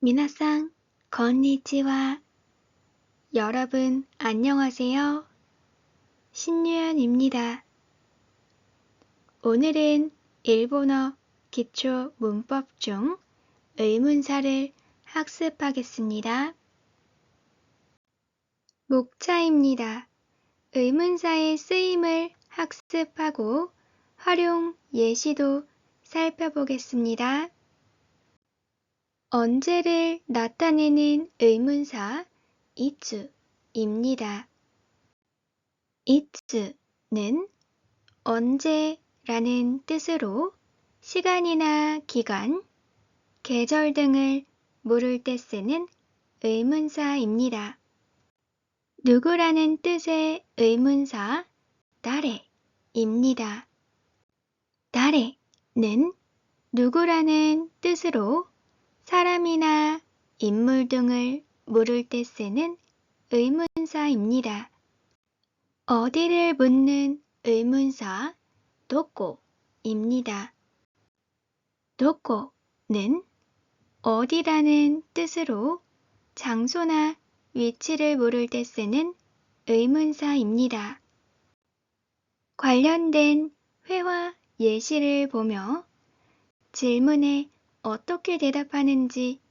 미나상, 건니치와. 여러분, 안녕하세요. 신유연입니다. 오늘은 일본어 기초 문법 중 의문사를 학습하겠습니다. 목차입니다. 의문사의 쓰임을 학습하고 활용 예시도 살펴보겠습니다. 언제를 나타내는 의문사 이츠입니다. 이츠는 언제라는 뜻으로 시간이나 기간, 계절 등을 물을 때 쓰는 의문사입니다. 누구라는 뜻의 의문사 다레입니다. 다레는 누구라는 뜻으로 사람이나 인물 등을 물을 때 쓰는 의문사입니다. 어디를 묻는 의문사 도코입니다. 도코는 어디라는 뜻으로 장소나 위치를 물을 때 쓰는 의문사입니다. 관련된 회화 예시를 보며 질문에 어떻게 대답하는지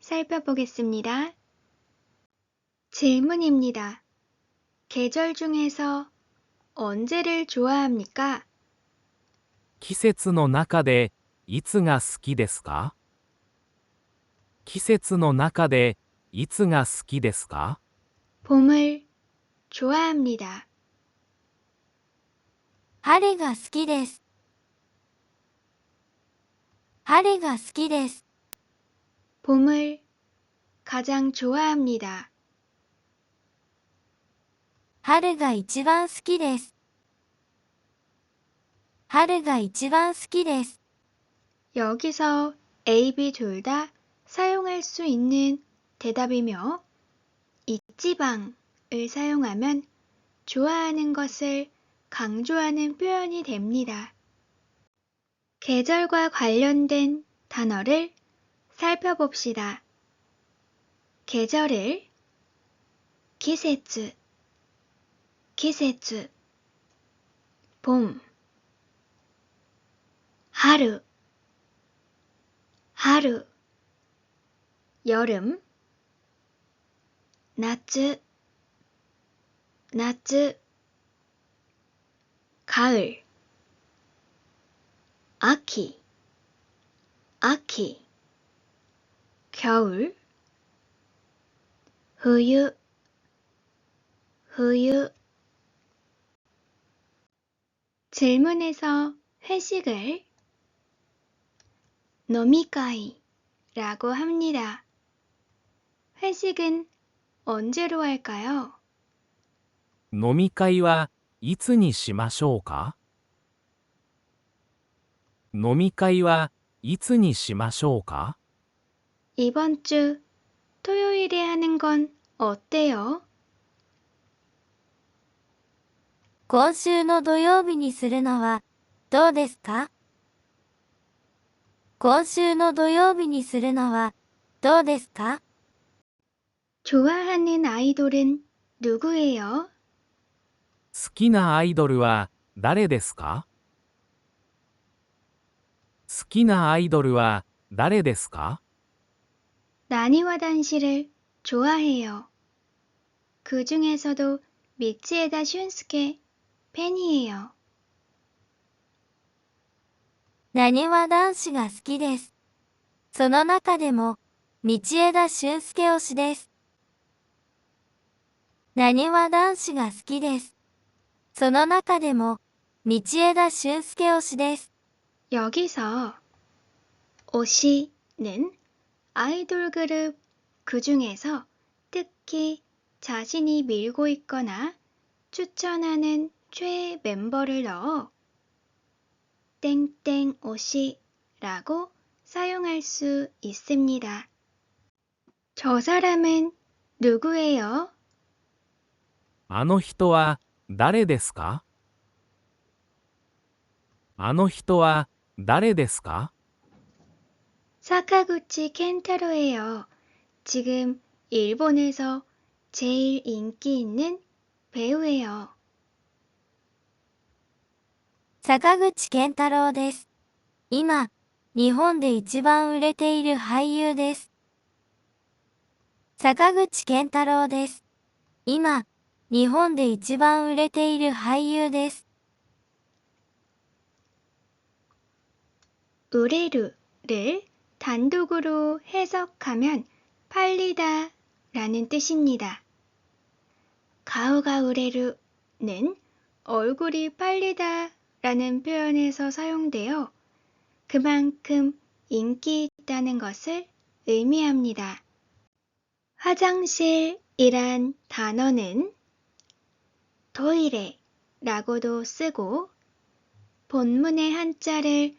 살펴보겠습니다. 질문입니다. 계절 중에서 언제를 좋아합니까? 季節の中でいつが好きですか季節の中でいつが好きですか 봄을 좋아합니다. 春が好きです。 春が好きです。 봄을 가장 좋아합니다. 春が一番好きです。春が一番好きです。 여기서 A, B 둘 다 사용할 수 있는 대답이며 이지방을 사용하면 좋아하는 것을 강조하는 표현이 됩니다. 계절과 관련된 단어를 살펴봅시다. 계절을 기세츠, 기세츠, 봄, 하루, 하루, 여름, 낮, 낮, 가을, 아키, 아키, 겨울, 후유, 후유. 질문에서 회식을 노미카이라고 합니다. 회식은 언제로 할까요? 飲み会はいつにしましょうか 飲み会はいつにしましょうか 이번 주 토요일에 하는 건 어때요? 今週の土曜日にするのはどうですか今週の土曜日にするのはどうですか 좋아하는 아이돌은 누구예요? 好きなアイドルは誰ですか 好きなアイドルは誰ですか 나니와 단시를 좋아해요. 그 중에서도 미치에다 슌스케 팬이에요. なにわ男子が好きです。その中でも、道枝俊介推しです。なにわ男子が好きです。その中でも、道枝俊介推しです。 여기서 오시는 아이돌 그룹 그 중에서 특히 자신이 밀고 있거나 추천하는 최애 멤버를 넣어 땡땡 오시라고 사용할 수 있습니다. 저 사람은 누구예요? あの人は誰ですかあの人は 誰ですか 사카구치 켄타로예요. 지금 일본에서 제일 인기 있는 배우예요. 坂口健太郎です。今、日本で一番売れている俳優です。坂口健太郎です。今、日本で一番売れている俳優です。 우레르를 단독으로 해석하면 팔리다 라는 뜻입니다. 가오가 우레르는 얼굴이 팔리다 라는 표현에서 사용되어 그만큼 인기 있다는 것을 의미합니다. 화장실이란 단어는 토이레라고도 쓰고 본문의 한자를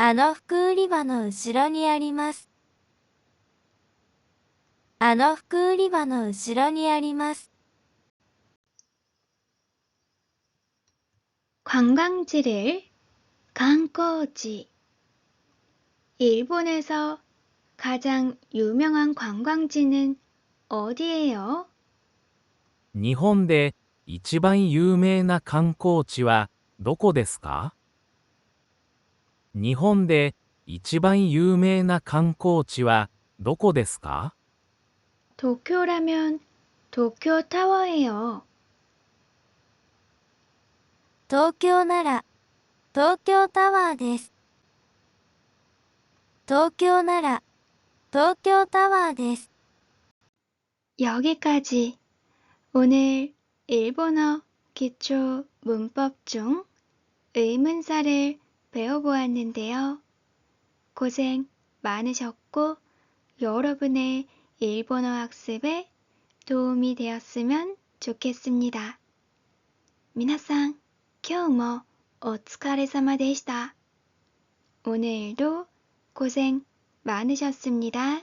あの服売り場の後ろにあります。あの服売り場の後ろにあります。 관광지를 관광지 일본에서 가장 유명한 관광지는 어디예요? 日本で一番有名な観光地はどこですか 日本で一番有名な観光地はどこですか 도쿄라면 도쿄 타워예요. 東京なら、東京タワーです。東京なら、東京タワーです。 여기까지 오늘 일본어 기초 문법 중 의문사를 배워보았는데요. 고생 많으셨고 여러분의 일본어 학습에 도움이 되었으면 좋겠습니다. 皆さん、今日もお疲れ様でした。 오늘도 고생 많으셨습니다.